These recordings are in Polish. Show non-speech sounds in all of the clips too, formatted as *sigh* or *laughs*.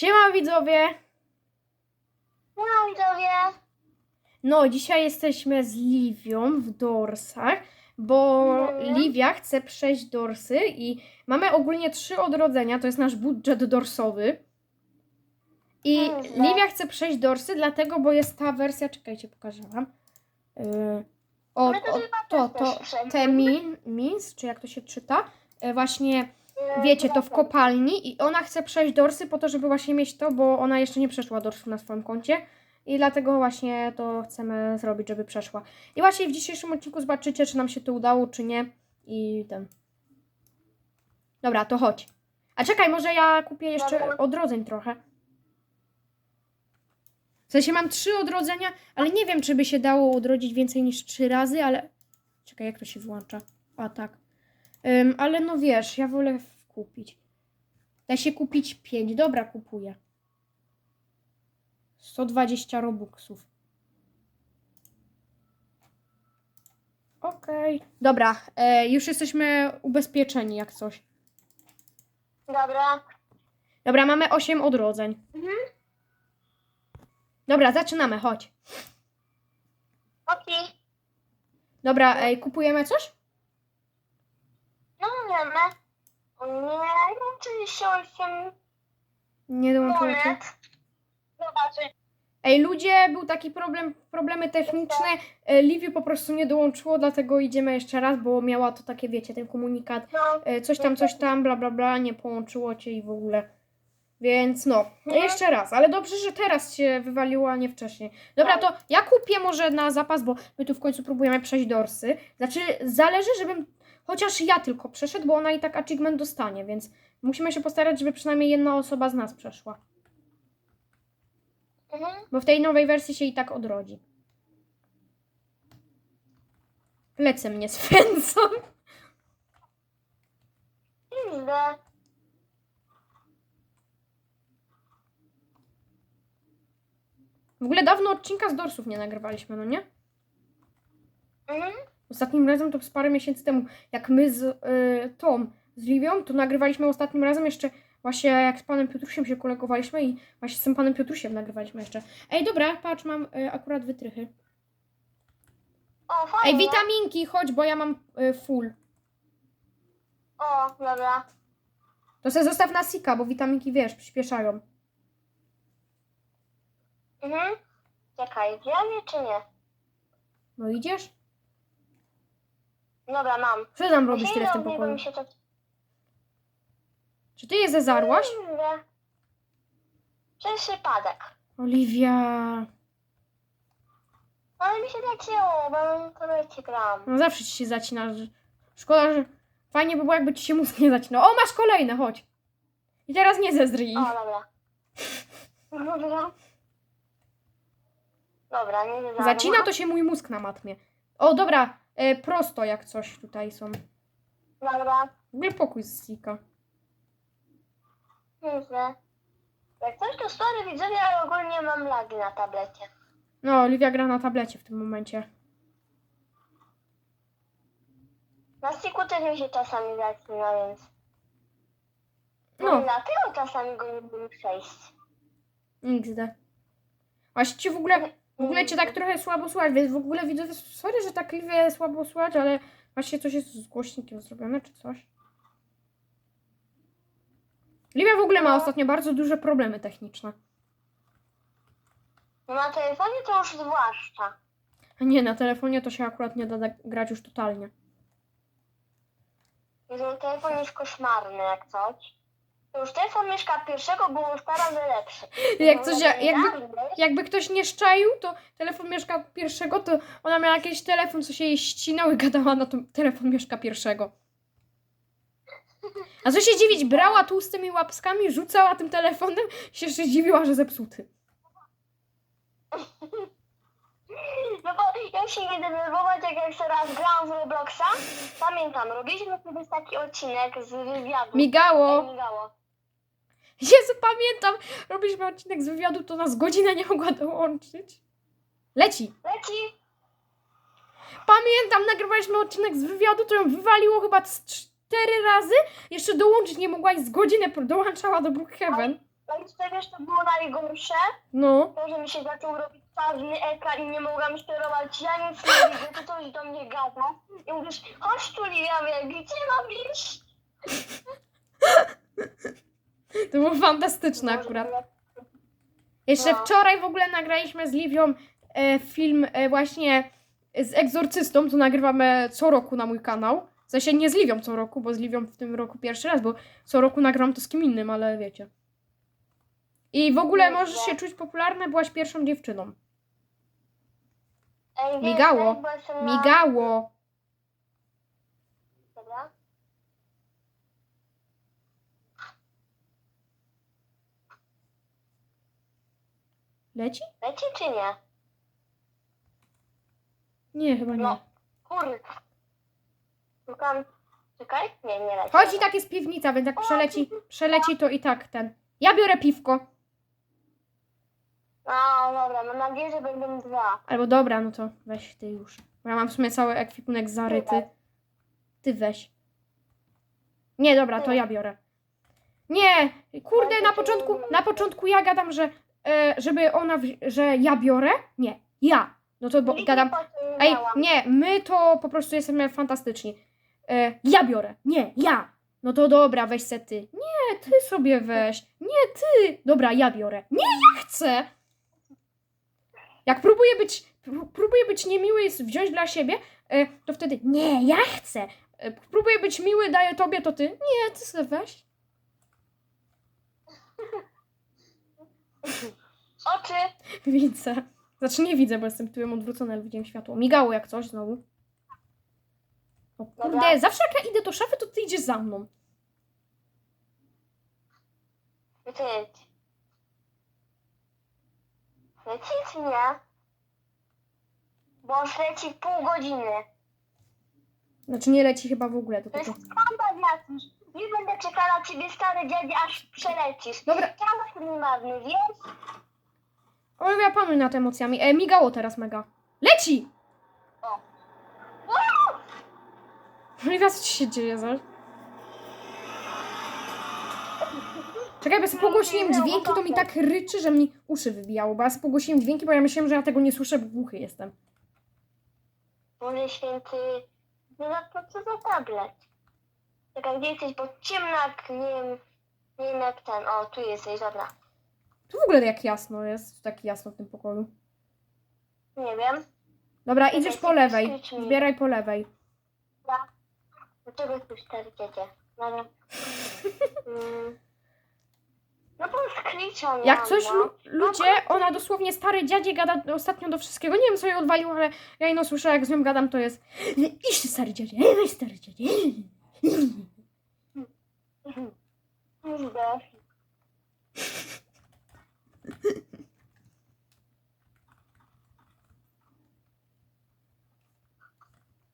Siema widzowie! No widzowie. No, dzisiaj jesteśmy z Liwią w Dorsach, bo Mhm. Liwia chce przejść Dorsy i mamy ogólnie trzy odrodzenia, to jest nasz budżet dorsowy. I Mhm. Liwia chce przejść Dorsy, dlatego, bo jest ta wersja, czekajcie, pokażę wam. Yy, o, to to, te min, mins, czy jak to się czyta, yy, właśnie wiecie, to w kopalni i ona chce przejść dorsy po to, żeby właśnie mieć to, bo ona jeszcze nie przeszła dorsu na swoim koncie i dlatego właśnie to chcemy zrobić, żeby przeszła. I właśnie w dzisiejszym odcinku zobaczycie, czy nam się to udało, czy nie i ten. Dobra, to chodź. A czekaj, może ja kupię jeszcze odrodzeń trochę. W sensie mam trzy odrodzenia, ale nie wiem, czy by się dało odrodzić więcej niż trzy razy, ale... Czekaj, jak to się włącza? A, tak. Ym, ale no wiesz, ja wolę kupić. Da się kupić 5. Dobra, kupuję. 120 robuxów. Okej. Dobra, e, już jesteśmy ubezpieczeni jak coś. Dobra. Dobra, mamy 8 odrodzeń. Mhm. Dobra, zaczynamy, chodź. Okej. Dobra, ej, kupujemy coś? No. O nie, mam 38 Nie dołączyłem monet. Zobaczy. Ej, ludzie, był taki problem, problemy techniczne. E, Livi po prostu nie dołączyło, dlatego idziemy jeszcze raz, bo miała to takie, wiecie, ten komunikat. No. e, Coś tam, coś tam, bla, bla, bla, nie połączyło cię i w ogóle. Więc no, jeszcze raz, ale dobrze, że teraz się wywaliło, a nie wcześniej. Dobra, to ja kupię może na zapas, bo my tu w końcu próbujemy przejść dorsy. Znaczy, zależy, żebym chociaż ja tylko przeszedł, bo ona i tak achievement dostanie, więc musimy się postarać, żeby przynajmniej jedna osoba z nas przeszła. Mhm. Bo w tej nowej wersji się i tak odrodzi. Plecy mnie swędzą. Idę. W ogóle dawno odcinka z dorsów nie nagrywaliśmy, no nie? Mhm. Ostatnim razem to z parę miesięcy temu, jak my z y, Tom, z Liwią, to nagrywaliśmy ostatnim razem jeszcze właśnie jak z panem Piotrusiem się kolegowaliśmy i właśnie z tym panem Piotrusiem nagrywaliśmy jeszcze. Ej, dobra, patrz, mam y, akurat wytrychy. O, fajnie. Ej, witaminki, chodź, bo ja mam y, full. O, dobra. To se zostaw na sika, bo witaminki, wiesz, przyspieszają. Mhm. Czekaj, wiemy czy nie? No idziesz? Dobra, mam. Co tam robisz tyle w tym pokoju? się to... Czy ty je zezarłaś? Idę. Przez przypadek. Oliwia. Ale mi się zacięło, bo to leci gram. No zawsze ci się zacina. że- Szkoda, że fajnie by było, jakby ci się mózg nie zacinał. O, masz kolejne, chodź. I teraz nie zezdryj. O, dobra. Dobra. Dobra, nie wiem. Zacina to się mój mózg na matmie. O, dobra, e, prosto jak coś tutaj są. Dobra, W ogóle pokój z Sika. nieźle. Jak coś to sorry widzowie, ale ogólnie mam lagi na tablecie. No, Oliwia gra na tablecie w tym momencie. Na stiku też mi się czasami zacina, więc... No. No. Dlatego czasami go nie lubię przejść. XD. Właśnie ci w ogóle, w ogóle cię tak trochę słabo słychać, więc w ogóle widzę, sorry, że tak Liwię słabo słychać, ale właśnie coś jest z głośnikiem zrobione, czy coś. Liwia w ogóle ma No. ostatnio bardzo duże problemy techniczne. Na telefonie to już zwłaszcza. A nie, na telefonie to się akurat nie da da grać już totalnie. Jeżeli telefon jest koszmarny jak coś, to już telefon mieszka pierwszego był już parę razy lepszy. Jak coś, Jeżeli jakby, jakby ktoś nie szczaił, to telefon mieszka pierwszego, to ona miała jakiś telefon, co się jej ścinał i gadała na to telefon mieszka pierwszego. A co się dziwić, brała tłustymi łapskami, rzucała tym telefonem się jeszcze dziwiła, że zepsuty. *laughs* No bo ja się nie denerwować, jak jeszcze raz grałam w Robloxa. Pamiętam, robiliśmy kiedyś taki odcinek z wywiadu. Migało. Migało. Jezu, pamiętam, robiliśmy odcinek z wywiadu, to nas godzina nie mogła dołączyć. Leci. Leci. Pamiętam, nagrywaliśmy odcinek z wywiadu, to ją wywaliło chyba z cztery razy. Jeszcze dołączyć nie mogła i z godziny dołączała do Brookhaven. A jeszcze wiesz, to było najgorsze, No. to, że mi się zaczął robić czarny ekran i nie mogłam sterować. Ja nic nie widzę, to coś do mnie gada. I mówisz, chodź tu, Lilia, gdzie mam iść? To było fantastyczne akurat. Jeszcze No. wczoraj w ogóle nagraliśmy z Liwią e, film e, właśnie z egzorcystą, co nagrywamy co roku na mój kanał. W sensie nie z Liwią co roku, bo z Liwią w tym roku pierwszy raz, bo co roku nagram to z kim innym, ale wiecie. I w ogóle Dobrze. możesz się czuć popularna, byłaś pierwszą dziewczyną. Migało. Migało. Dobra. Leci? Leci czy nie? Nie, chyba nie. No. Kurde. Szukam. Czekaj. Nie, nie leci. Chodź i tak jest piwnica, więc jak przeleci, przeleci to i tak ten. Ja biorę piwko. No dobra, mam nadzieję, że będą dwa. Albo dobra, no to weź ty już. Bo ja mam w sumie cały ekwipunek zaryty. Ty weź. Nie, dobra, to ja biorę. Nie, kurde, na początku, na początku ja gadam, że e, żeby ona, wzi- że ja biorę. Nie, ja. No to bo, gadam, ej, nie, my to po prostu jesteśmy fantastyczni. E, ja biorę, nie, ja. No to dobra, weź se ty. Nie, ty sobie weź. Nie, ty. Dobra, ja biorę. Nie, ja chcę. Jak próbuję być, pró- próbuję być niemiły i wziąć dla siebie, e, to wtedy nie, ja chcę. E, próbuję być miły, daję tobie, to ty. Nie, ty sobie weź. Oczy. Widzę. Znaczy nie widzę, bo jestem tyłem odwrócony, ale widziałem światło. Migało jak coś znowu. O kurde, Dobra. zawsze jak ja idę do szafy, to ty idziesz za mną. Lecieć. Leci czy nie? Bo on leci pół godziny. Znaczy nie leci chyba w ogóle. To To jest tylko... skandal jakiś. Nie będę czekała ciebie, stary dziadzie, aż przelecisz. Dobra. Czas mi marny, wiesz? O, ja panuj nad emocjami. E, migało teraz mega. Leci! O. No i teraz co ci się dzieje, zaś? Czekaj, bo ja pogłosiłem dźwięki, to mi tak ryczy, że mi uszy wybijało. Bo ja pogłosiłem dźwięki, bo ja myślałem, że ja tego nie słyszę, bo głuchy jestem. Boże święty. No to co za tablet? Czekaj, gdzie jesteś? Bo ciemnak, nie wiem, nie wiem jak ten. O, tu jesteś, dobra. Tu w ogóle jak jasno jest, tak jasno w tym pokoju. Nie wiem. Dobra, idziesz po lewej. mi. Zbieraj po lewej. Dlaczego tu? Dobra. Mm. No bo skliczą Jak coś no. lu- ludzie, ona dosłownie stary dziadzie gada ostatnio do wszystkiego. Nie wiem co jej odwalił, ale ja ino słyszę jak z nią gadam, to jest Iść stary dziadzie, weź stary dziadzie.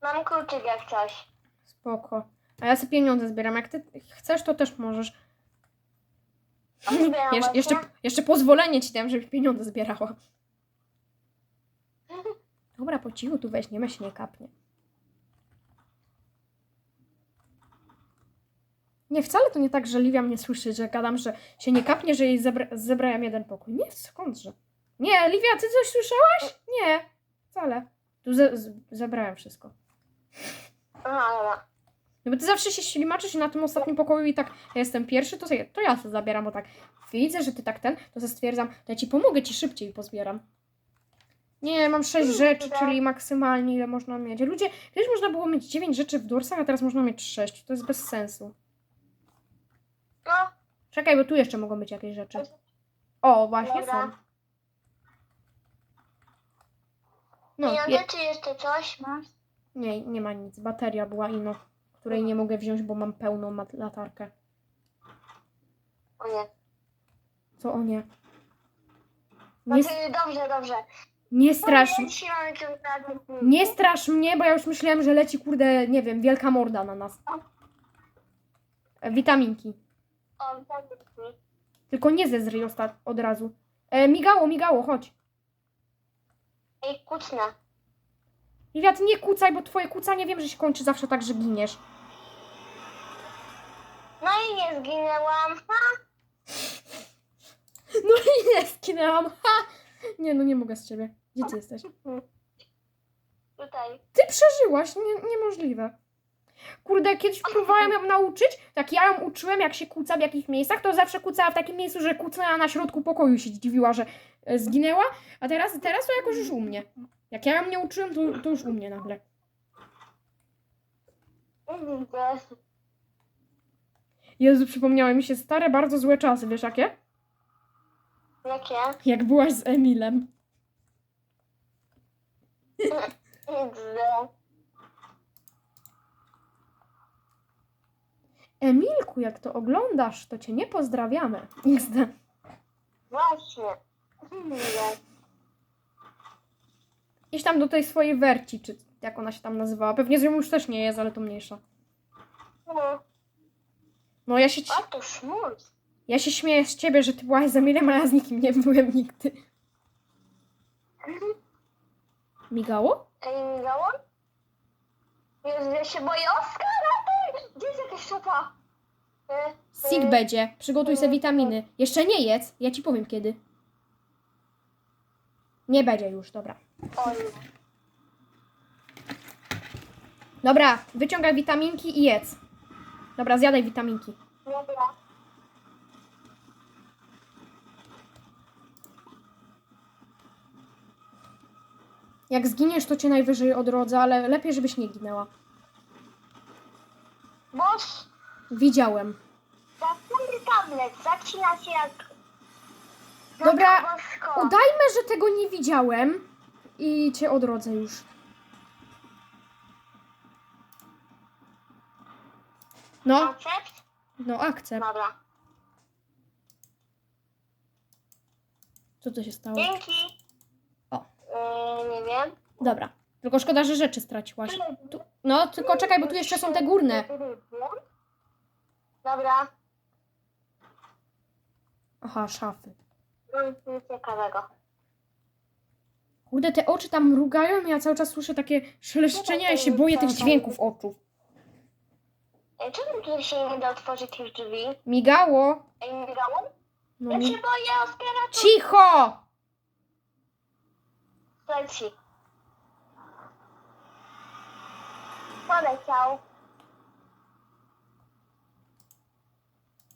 Mam kluczyk jak coś. Spoko. A ja sobie pieniądze zbieram. Jak ty chcesz, to też możesz. Jesz- jeszcze, jeszcze pozwolenie ci dam, żebyś pieniądze zbierała. Dobra, po cichu tu weźmiemy, się nie kapnie. Nie, wcale to nie tak, że Livia mnie słyszy, że gadam, że się nie kapnie, że jej zebra- zebrałem jeden pokój. Nie, skądże? Nie, Livia, ty coś słyszałaś? Nie, wcale. Tu ze- zebrałem wszystko. No bo ty zawsze się ślimaczysz i na tym ostatnim pokoju i tak ja jestem pierwszy, to, sobie, to ja to zabieram, bo tak widzę, że ty tak ten, to sobie stwierdzam, to ja ci pomogę, ci szybciej pozbieram. Nie, mam sześć rzeczy, dobra. czyli maksymalnie ile można mieć. Ludzie, kiedyś można było mieć dziewięć rzeczy w dorsach, a teraz można mieć sześć. To jest bez sensu. No, Czekaj, bo tu jeszcze mogą być jakieś rzeczy. O, właśnie Dobra. są. No, pieniądze je, czy jeszcze coś masz? nie, nie ma nic. Bateria była ino, której nie mogę wziąć, bo mam pełną mat- latarkę. O nie. Co o nie? Nie, Znaczy, dobrze, dobrze. nie strasz dzisiaj jakiegoś razu- Nie strasz mnie, bo ja już myślałem, że leci, kurde, nie wiem, wielka morda na nas. E, witaminki. O, tak. Tylko nie zezryj ostat- od razu. E, migało, migało, chodź. Ej, kucnę. Livia, ty nie kucaj, bo twoje kucanie wiem, że się kończy zawsze tak, że giniesz. No i nie zginęłam. Ha! No i nie skinęłam. Ha! Nie, no nie mogę z ciebie. Gdzie ty jesteś? *laughs* Tutaj. Ty przeżyłaś, nie, niemożliwe. Kurde, kiedyś próbowałem ją nauczyć, tak ja ją uczyłem, jak się kłóca w jakich miejscach, to zawsze kłócała w takim miejscu, że kłócnęła na środku pokoju, się zdziwiła, że e, zginęła, a teraz, teraz to jakoś już u mnie. Jak ja ją nie uczyłem, to, to już u mnie nagle. Jezu, przypomniały mi się stare, bardzo złe czasy, wiesz jakie? Jakie? Jak byłaś z Emilem. *laughs* Emilku, jak to oglądasz, to cię nie pozdrawiamy. *laughs* XD. Właśnie. Idź tam do tej swojej Werci, czy jak ona się tam nazywała. Pewnie z nią już też nie jest, ale to mniejsza. No. No ja się, ci- A to szmus. ja się śmieję z ciebie, że ty byłaś z Emilem, a ja z nikim nie byłem nigdy. Migało? Ej, migało? Jezu, ja się boję Oskara, ty! Gdzie jest jakaś szopa? E, Sig będzie. Przygotuj sobie witaminy. Jeszcze nie jedz. Ja ci powiem kiedy. Nie będzie już, dobra. Oj. Dobra, wyciągaj witaminki i jedz. Dobra, zjadaj witaminki. Dobra. Jak zginiesz, to cię najwyżej odrodzę, ale lepiej, żebyś nie ginęła. Boż, Widziałem. zapomnij tablet, zaczyna się jak... Dobra, Bosko. Udajmy, że tego nie widziałem i cię odrodzę już. No, Koncept? no akcept. Dobra. Co to się stało? Dzięki. O. Yy, nie wiem. Dobra. Tylko szkoda, że rzeczy straciłaś. Tu, no, tylko czekaj, bo tu jeszcze są te górne. Dobra. Aha, szafy. Nic nic ciekawego. Kurde, te oczy tam mrugają i ja cały czas słyszę takie szeleszczenia i się boję tych dźwięków oczu. Ej, czemu tutaj się nie da otworzyć tych drzwi? Migało. Ej, migało? No, Ja mi... się boję, Oskara, Cicho! leci. Poleciał.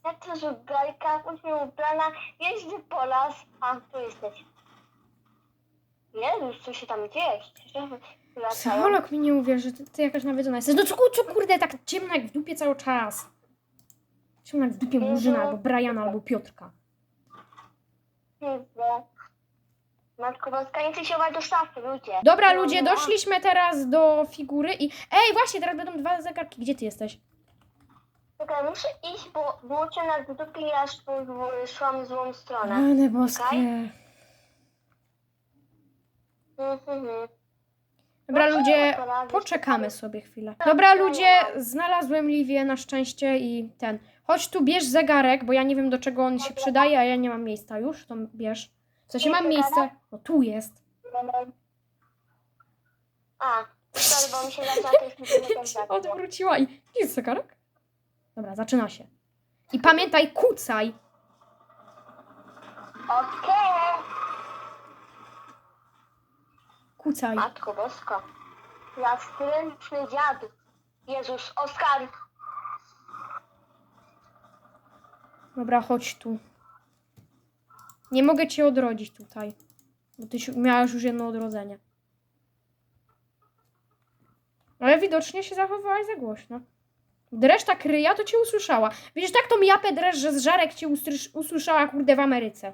Jak to, że belka, później ubrana, jeździ po las. A, tu jesteś. Jezus, co się tam dzieje? Latają. Psycholog mi nie uwierzy, ty, ty jakaś nawiedzona jesteś. No co, co kurde, tak ciemno jak w dupie cały czas. Ciemno jak w dupie Murzyna, albo Briana, albo Piotrka. Widzę. Matko Boska, nie chcę się chować do szafy, ludzie. Dobra, No, ludzie, no. doszliśmy teraz do figury i... Ej, właśnie, teraz będą dwa zegarki. Gdzie ty jesteś? Czekaj, muszę iść, bo włączę na dupie i aż w- szłam w złą stronę. Rany boskie. Mhm. Dobra, No ludzie, poczekamy sobie chwilę. Dobra, ludzie, znalazłem Liwię na szczęście i ten. Chodź tu, bierz zegarek, bo ja nie wiem do czego on się przydaje, a ja nie mam miejsca już, to bierz. W sensie mam miejsce. No tu jest. A, sorry, bo mi się zaczęła się się *laughs* odwróciła i... Gdzie jest zegarek? Dobra, zaczyna się. I pamiętaj, kucaj. Okej. Kucaj. Matko Bosko. Nastręczny dziad. Jezus, Oskar. Dobra, chodź tu. Nie mogę cię odrodzić tutaj. Bo ty miałaś już jedno odrodzenie. Ale widocznie się zachowałaś za głośno. Dreszcz tak ryja, to cię usłyszała. Widzisz, tak to mi japę dreszcz, że z żarek cię usłyszała, kurde, w Ameryce.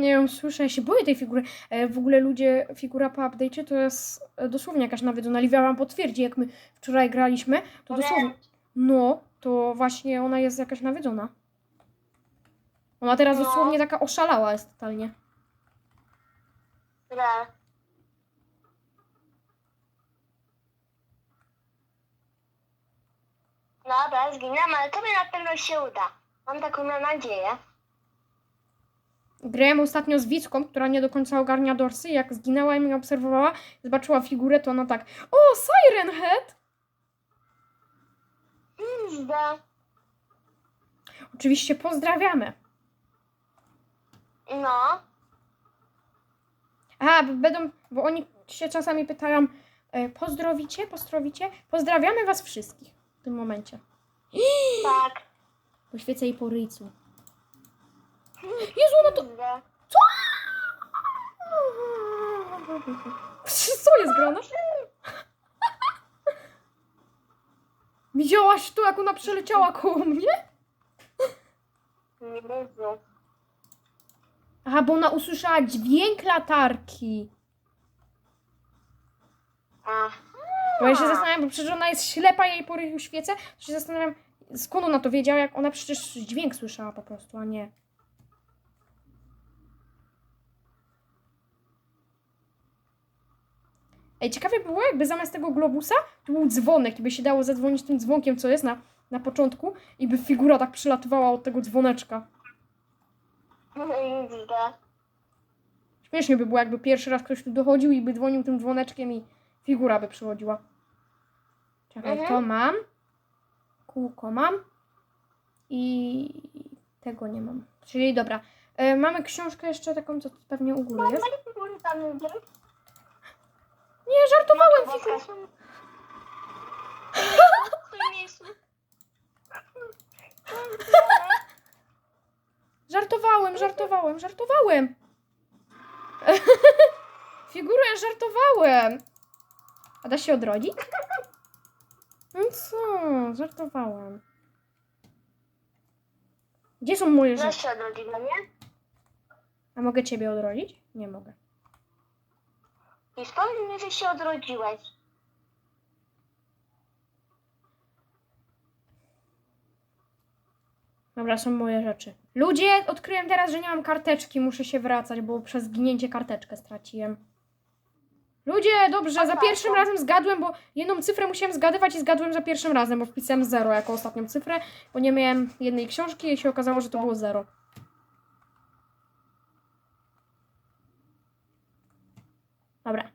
Nie wiem, słyszę, ja się boję tej figury. E, w ogóle ludzie, figura po update'cie to jest e, dosłownie jakaś nawiedzona. Livia wam potwierdzi, jak my wczoraj graliśmy, to dosłownie... No, to właśnie ona jest jakaś nawiedzona. Ona teraz No. dosłownie taka oszalała jest totalnie. Gra. Dobra, zginam, ale tobie na pewno się uda. Mam taką nadzieję. Grałem ostatnio z Wicką, która nie do końca ogarnia dorsy. Jak zginęła i mnie obserwowała, zobaczyła figurę, to ona tak O, Siren Head! Zda. Oczywiście pozdrawiamy. No. A, będą, bo oni się czasami pytają, e, pozdrowicie, pozdrowicie? Pozdrawiamy was wszystkich w tym momencie. Tak. *gasps* Poświecę jej po ryjcu. Jezu, no to... Zda. *laughs* Co jest grane? *laughs* Widziałaś to, jak ona przeleciała koło mnie? Nie widzę. Aha, bo ona usłyszała dźwięk latarki. Aha. Bo ja się zastanawiam, bo przecież ona jest ślepa, jej po ryju świecę, to się zastanawiam, skąd ona to wiedziała, jak ona przecież dźwięk słyszała po prostu, a nie. Ej, ciekawe by było, jakby zamiast tego globusa to był dzwonek i by się dało zadzwonić tym dzwonkiem, co jest na, na początku i by figura tak przylatywała od tego dzwoneczka. Zda. Śmiesznie by było, jakby pierwszy raz ktoś tu dochodził i by dzwonił tym dzwoneczkiem i figura by przychodziła. Czekaj, Mhm. to mam. Kółko mam. I tego nie mam. Czyli dobra. E, mamy książkę jeszcze taką, co pewnie u góry jest. Nie, żartowałem, fiku. *laughs* Żartowałem, żartowałem, żartowałem. *laughs* Figurę żartowałem. A da się odrodzić? No co? Żartowałem. Gdzie są moje rzeczy? Zaś się odrodziła, nie? A mogę ciebie odrodzić? Nie mogę. I skąd mi, że się odrodziłeś? Dobra, są moje rzeczy. Ludzie, odkryłem teraz, że nie mam karteczki. Muszę się wracać, bo przez zginięcie karteczkę straciłem. Ludzie, dobrze, za pierwszym razem zgadłem, bo jedną cyfrę musiałem zgadywać i zgadłem za pierwszym razem, bo wpisałem 0 jako ostatnią cyfrę, bo nie miałem jednej książki i się okazało, że to było 0. Dobra.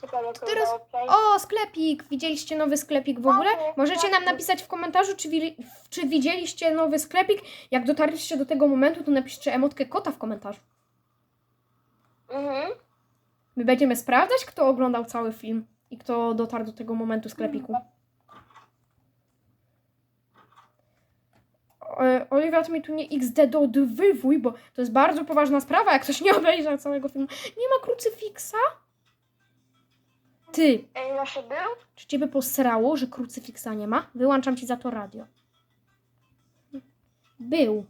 Ciekawe, Teraz-. O, sklepik! Widzieliście nowy sklepik w ogóle? Tak, Możecie nam tak. napisać w komentarzu, czy, wi- czy widzieliście nowy sklepik. Jak dotarliście do tego momentu, to napiszcie emotkę kota w komentarzu. Mhm. My będziemy sprawdzać, kto oglądał cały film i kto dotarł do tego momentu sklepiku. Oliwia, to mi tu nie XD dodwywuj, bo to jest bardzo poważna sprawa, jak ktoś nie obejrzał całego filmu. Nie ma krucyfiksa? Ty, Ej, nasze był? czy ciebie posrało, że krucyfiksa nie ma? Wyłączam ci za to radio. Był.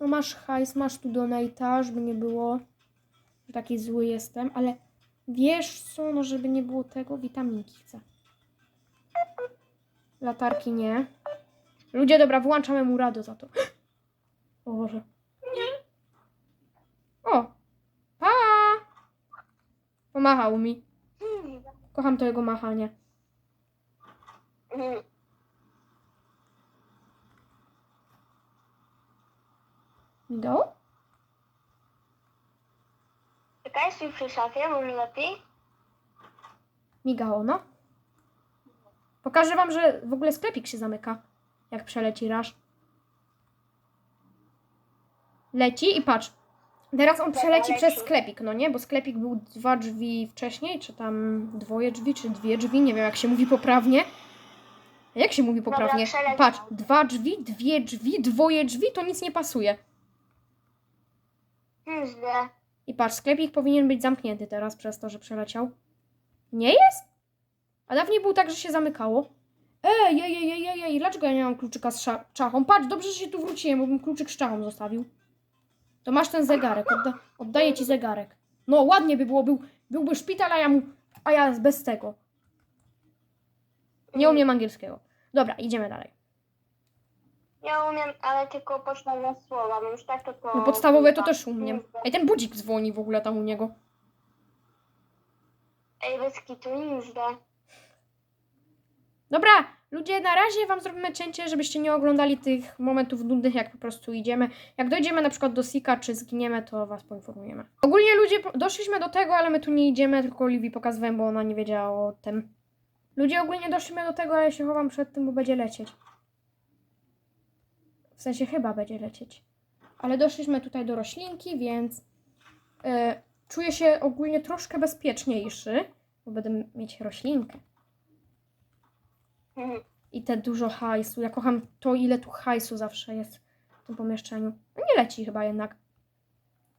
No masz hajs, masz tu donata, żeby nie było, że taki zły jestem, ale wiesz co, no żeby nie było tego, witaminki chcę. Latarki nie. Ludzie, dobra, wyłączamy mu radio za to. *gasps* O Boże. O! Pa! Pomachał mi. Kocham to jego machanie. Mhm. Migało? Czekaj, stój przy szafie, może lepiej? Migało, no. Pokażę wam, że w ogóle sklepik się zamyka, jak przeleci raż. Leci i patrz. Teraz on przeleci leci. przez sklepik, no nie? Bo sklepik był dwa drzwi wcześniej, czy tam dwoje drzwi, czy dwie drzwi, nie wiem jak się mówi poprawnie. Jak się mówi poprawnie? Patrz, dwa drzwi, dwie drzwi, dwoje drzwi, to nic nie pasuje. Źle. I patrz, sklepik powinien być zamknięty teraz przez to, że przeleciał. Nie jest? A dawniej był tak, że się zamykało. Ej, ej, ej, ej, ej, dlaczego ja nie mam kluczyka z czachą? Patrz, dobrze, że się tu wróciłem, bo bym kluczyk z czachą zostawił. To masz ten zegarek, odda oddaję ci zegarek. No, ładnie by było, był, byłby szpital, a ja mu, a ja bez tego. Nie umiem angielskiego. Dobra, idziemy dalej. Ja umiem, ale tylko podstawowe słowa, bo już tak to. No podstawowe to też umiem. Ej, ten budzik dzwoni w ogóle tam u niego. Ej, bez kitu, nic źle. Dobra, ludzie, na razie wam zrobimy cięcie, żebyście nie oglądali tych momentów nudnych, jak po prostu idziemy. Jak dojdziemy na przykład do Sika, czy zginiemy, to was poinformujemy. Ogólnie ludzie, doszliśmy do tego, ale my tu nie idziemy, tylko Oliwii pokazywałem, bo ona nie wiedziała o tym. Ludzie ogólnie doszliśmy do tego, ale ja się chowam przed tym, bo będzie lecieć. W sensie chyba będzie lecieć. Ale doszliśmy tutaj do roślinki, więc e, czuję się ogólnie troszkę bezpieczniejszy, bo będę mieć roślinkę. Mhm. I te dużo hajsu. Ja kocham to, ile tu hajsu zawsze jest w tym pomieszczeniu. No nie leci chyba jednak.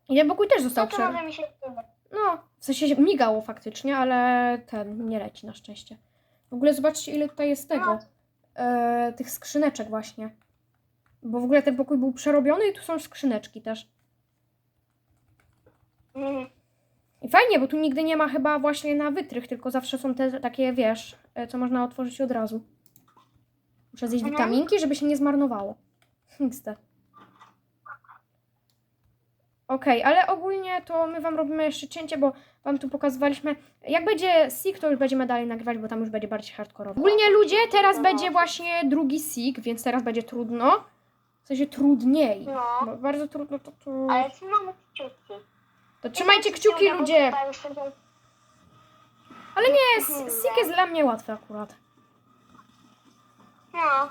I ten pokój też został No to przerwany. może mi się. No, w sensie się migało faktycznie, ale ten nie leci na szczęście. W ogóle zobaczcie, ile tutaj jest tego. E, tych skrzyneczek właśnie. Bo w ogóle ten pokój był przerobiony i tu są skrzyneczki też. Mhm. I fajnie, bo tu nigdy nie ma chyba właśnie na wytrych, tylko zawsze są te takie, wiesz, co można otworzyć od razu. Muszę zjeść Mhm. witaminki, żeby się nie zmarnowało. XD. Okej, ale ogólnie to my wam robimy jeszcze cięcie, bo wam tu pokazywaliśmy. Jak będzie Sig, to już będziemy dalej nagrywać, bo tam już będzie bardziej hardkorowo. Ogólnie ludzie, teraz będzie właśnie drugi Sig, więc teraz będzie trudno. W sensie trudniej. No, bardzo trudno to tu. ale trzymamy kciuki. To trzymajcie kciuki, ludzie. Ale nie, Mhm. Sik jest dla mnie łatwy akurat. No.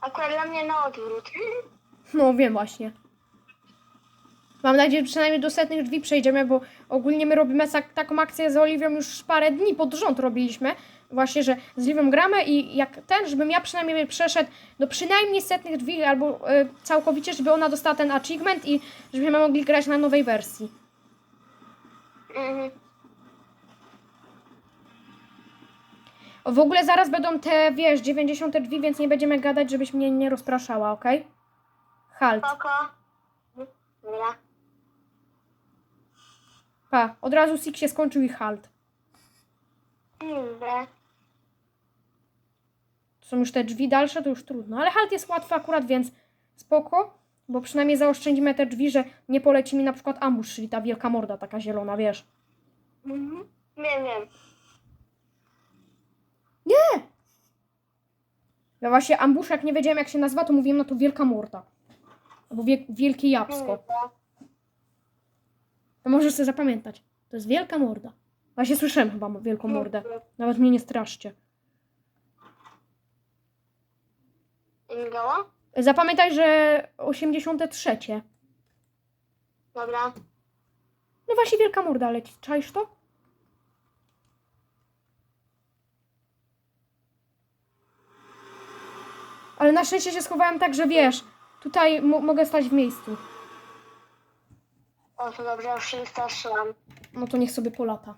Akurat dla mnie na odwrót. *laughs* No wiem właśnie. Mam nadzieję, że przynajmniej do setnych drzwi przejdziemy, bo ogólnie my robimy tak, taką akcję z Oliwią już parę dni pod rząd robiliśmy. Właśnie, że z Oliwią gramy i jak ten, żebym ja przynajmniej przeszedł do przynajmniej setnych drzwi albo e, całkowicie, żeby ona dostała ten achievement i żebyśmy mogli grać na nowej wersji. Mhm. W ogóle zaraz będą te, wiesz, 90 drzwi, więc nie będziemy gadać, żebyś mnie nie rozpraszała, okej? Halt. Spoko. Dobra. Pa, od razu Sik się skończył i halt. Dobra. To są już te drzwi dalsze, to już trudno. Ale halt jest łatwy akurat, więc spoko. Bo przynajmniej zaoszczędzimy te drzwi, że nie poleci mi na przykład ambush, czyli ta wielka morda taka zielona, wiesz. Mhm. Wiem, wiem. Ja właśnie ambush, jak nie wiedziałem jak się nazywa, to mówiłem na to wielka morda. Albo wie, wielkie jabłsko. Dobra. To możesz sobie zapamiętać. To jest wielka morda. Właśnie słyszałem chyba wielką mordę. Nawet mnie nie straszcie. Migało? Zapamiętaj, że 83. Dobra. No właśnie wielka morda leci. Czaisz to? Ale na szczęście się schowałem tak, że wiesz, tutaj mo- mogę stać w miejscu. O, to dobrze, już się wystraszyłam. No to niech sobie polata.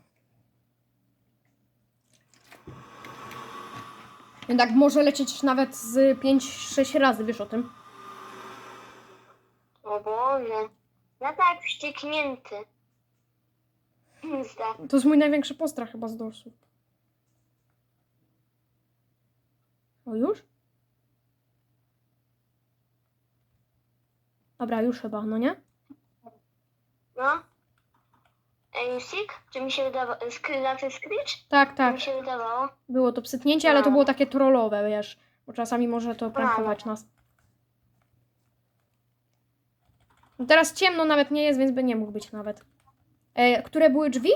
Jednak może lecieć nawet z 5-6 razy, wiesz o tym. O Boże. Ja tak wścieknięty. *clears throat* Zda. To jest mój największy postrach chyba z dorsów. O już? Dobra, już chyba, no nie? No. Ej, Sik? Czy mi się wydawało... Skry, znaczy Screech? Tak, tak. mi się wydawało? Było to psytnięcie, ale to było takie trollowe, wiesz. Bo czasami może to prankować nas. No teraz ciemno nawet nie jest, więc by nie mógł być nawet. E, które były drzwi?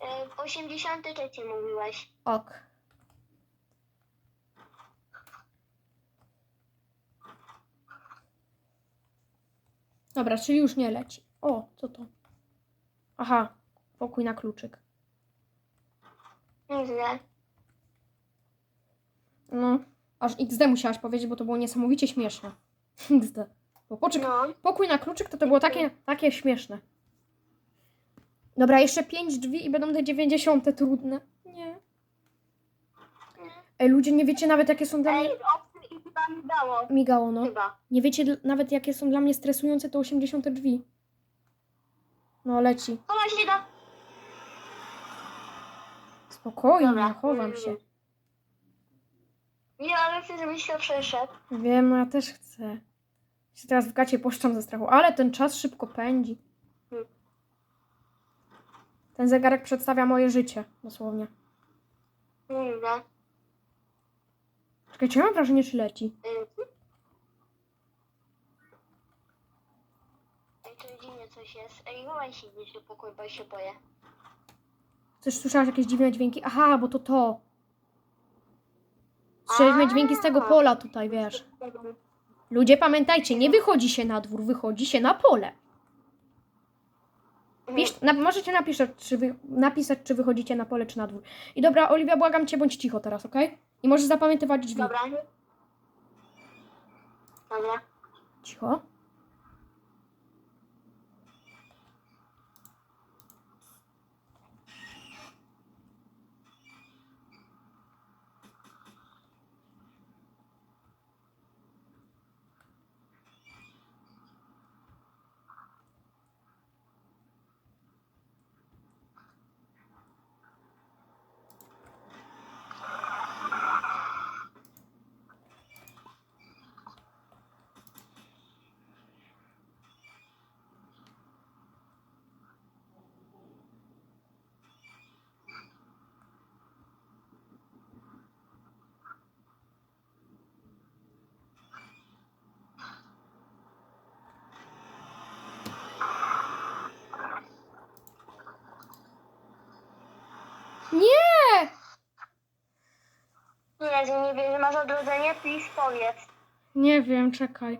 E, w 83 mówiłeś. Ok. Dobra, czyli już nie leci. O, co to? Aha, pokój na kluczyk. Źle. No, aż XD musiałaś powiedzieć, bo to było niesamowicie śmieszne. *laughs* XD. Bo No. pokój na kluczyk to to było takie, takie śmieszne. Dobra, jeszcze pięć drzwi i będą te 90 trudne. Nie. Ej, ludzie, nie wiecie nawet jakie są dla mnie... Ej, obcy i chyba mi dało. Migało, no. Chyba. Nie wiecie dl- nawet jakie są dla mnie stresujące te 80 drzwi. No, leci. Chowaj się do... Spokojnie, Dobra. chowam się. Nie, ale chcę, żebyś to przeszedł. Wiem, no ja też chcę. Się teraz w gacie poszczam ze strachu, ale ten czas szybko pędzi. Ten zegarek przedstawia moje życie, dosłownie. Nie widzę. Czekajcie, ja mam wrażenie, czy leci. Y, Ej, to dziwnie coś jest. Ej, chowaj się gdzieś do pokoju, bo ja się boję. Coś słyszałaś jakieś dziwne dźwięki? Aha, bo to to. Słyszeliśmy dźwięki z tego pola tutaj, wiesz. Ludzie, pamiętajcie, nie wychodzi się na dwór, wychodzi się na pole. Pisz, na, możecie napisać czy, wy, napisać, czy wychodzicie na pole, czy na dwór. I dobra, Oliwia, błagam cię, bądź cicho teraz, okej? I możesz zapamiętywać drzwi. Dobra. Dobra. Cicho. Nie! Nie, że nie wiem, że masz odrodzenie, please powiedz. Nie wiem, czekaj.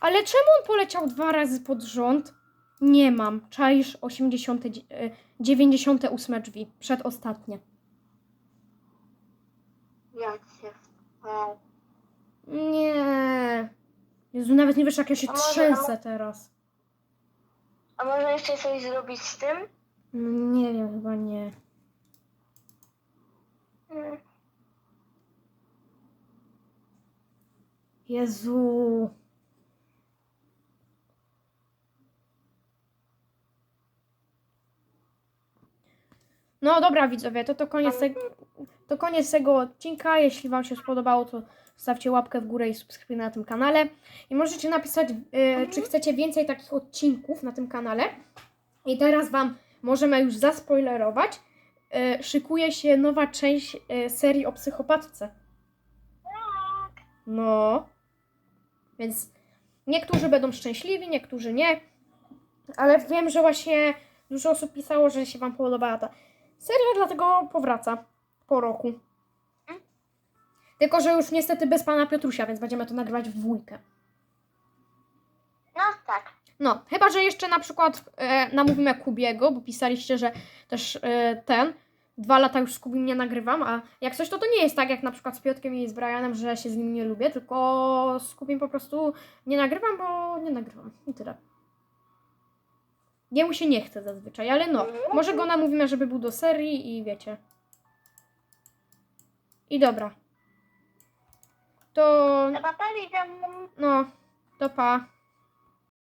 Ale czemu on poleciał dwa razy pod rząd? Nie mam. Czaisz 80, dzie- e, 98 drzwi. Przedostatnie. Jak się wstał. Nie. Jezu, nawet nie wiesz, jak ja się A może- trzęsę teraz. A może jeszcze coś zrobić z tym? No, nie wiem, chyba nie. Jezu. No dobra widzowie, to to koniec, te, to koniec tego odcinka. Jeśli Wam się spodobało, to stawcie łapkę w górę i subskrypcję na tym kanale. I możecie napisać, y, czy chcecie więcej takich odcinków na tym kanale. I teraz Wam możemy już zaspoilerować. Y, szykuje się nowa część y, serii o psychopatce. No. Więc niektórzy będą szczęśliwi, niektórzy nie. Ale wiem, że właśnie dużo osób pisało, że się Wam podobała ta seria, dlatego powraca po roku. Tylko, że już niestety bez pana Piotrusia, więc będziemy to nagrywać w dwójkę. No tak. No, chyba, że jeszcze na przykład e, namówimy Kubiego, bo pisaliście, że też e, ten, dwa lata już z Kubim nie nagrywam, a jak coś, to to nie jest tak jak na przykład z Piotkiem i z Brianem, że się z nim nie lubię, tylko z Kubim po prostu nie nagrywam, bo nie nagrywam i tyle. Jemu się nie chce zazwyczaj, ale no, może go namówimy, żeby był do serii i wiecie. I dobra. To, Chyba no, to pa.